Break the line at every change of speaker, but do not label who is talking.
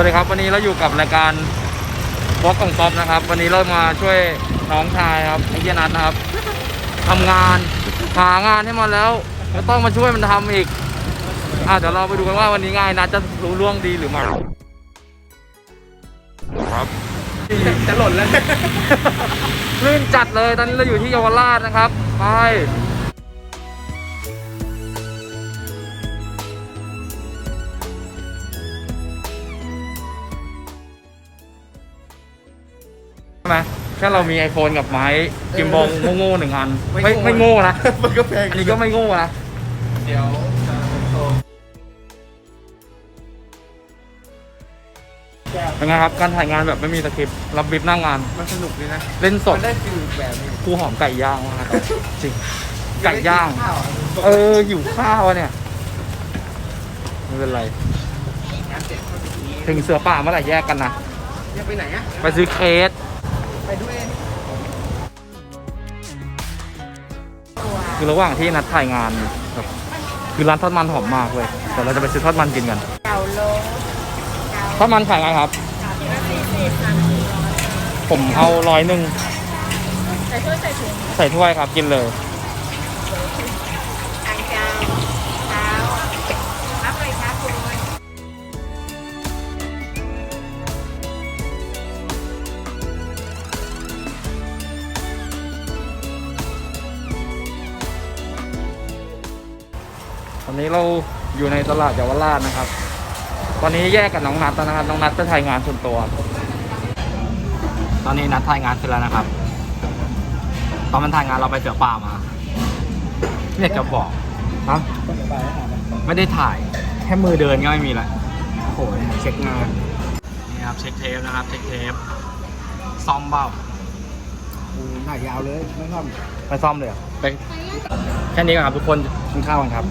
วัสดีครับวันนี้เราอยู่กับรายการบล็อกของก๊อฟนะครับ วันนี้เรามาช่วยน้องชายครับไอ้เหี้ยนัทนะครับทำงานหางานให้มันแล้วก็ต้องมาช่วยมันทำอีกอะเดี๋ยวเราไปดูกันว่าวันนี้งานนัทจะรู้ล่วงดีหรือไม่ครับ
จะหล่นแล้ว
ลื่นจัดเลยตอนนี้เราอยู่ที่เยาวราชนะครับไป ไหมแค่เรามีไอโฟนกับไม้กิมบองโง่ๆหนึ่งอัน ไม่ไม่โง่นะ
มันก็แพง
อันนี้ก็ไม่โง่นะ
เดี๋ยวจะโทร
เป็นไงครับ การถ่ายงานแบบไม่มีสคริปต์รับบิบหน้างาน
มันสนุกดีนะ
เล่นสด
มันได้ฟิลอีกแบบหนึง
ครูหอมไก่ย่างมากครับจริง ไก่ย่าง
ข้าว
เอออยู่ข้าวอะเนี่ย ไม่เป็นไร
งานเสร็จก็จะนี้
ถึงเสือป่าเมื่อไหร่แยกกันนะ
จะไปไหนอะ
ไปซื้อเคส
ไปด้วย
คือระหว่างที่นัดถ่ายงานแบบคือร้านทอดมันหอมมากเลยเดี๋ยวเราจะไปซื้อทอดมันกินกัน
เก่าโลเก่า
ทอดมันขายไงครับ
ละสี่สิบสามสิบ
ผมเอาร้อยหนึ่ง
ใส่ถ้วยใส่ถุง
ใส่ถ้วยครับกินเลย อนนี้เราอยู่ในตลาดเยาวราชนะครับ ตอนนี้แยกกับน้องนัทแล้วนะครับ น้องนัทจะถ่ายงานส่วนตัว ตอนนี้นัทถ่ายงานเสร็จแล้วนะครับ ตอนมันถ่ายงานเราไปเสือป่ามาเนี่ยจะบอกฮะไม่ได้ถ่าย แค่มือเดินก็ไม่มีละโอ้โหเช็คงาน นี่ครับเช็คเทปนะครับ เช็คเทป ซ่อมเบ้า
หน้ายาวเลย ไม่ชอบ
ไปซ่อมเลยเหรอไปแค่นี้ก่อนครับทุกคนกินข้าวกันครับ